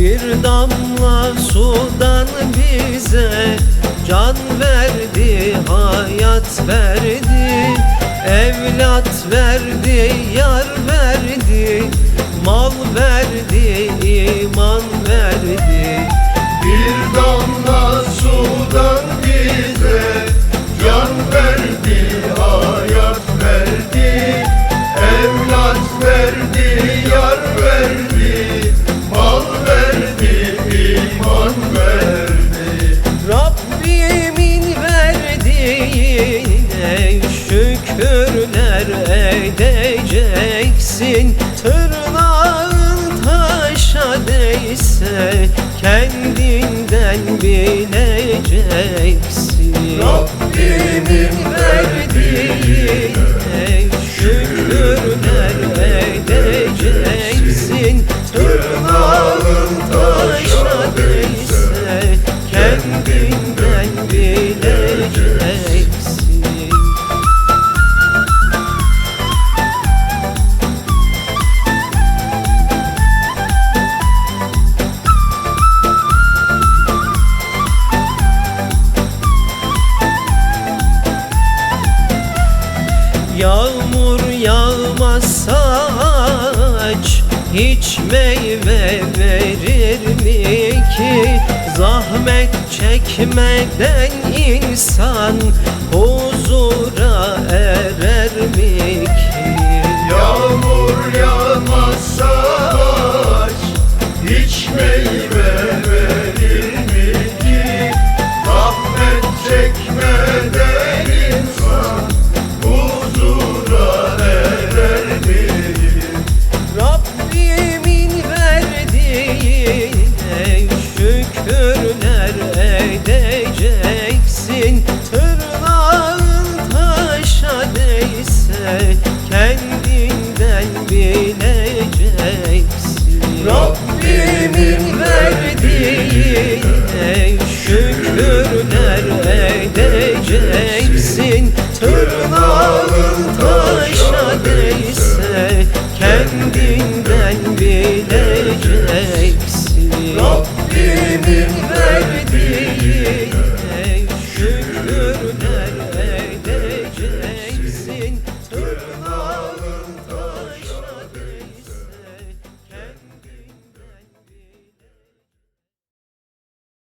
Bir damla sudan bize can verdi, hayat verdi Evlat verdi, yar verdi Mal verdi, iman verdi. Bir damla sudan bize can verdi, hayat verdi, evlat verdi, yar verdi, kendinden bileceksin. Rabbimin verdiğine şükürler edeceksin. Tırnağın taşa değse kendinden bileceksin Yağmur yağmazsa ağaç hiç meyve verir mi ki? Zahmet çekmeden insan huzura erer şükürler edeceksin Tırnağın taşa değse kendinden bileceksin. Rabbimin verdiğine şükürler edeceksin Tırnağın taşa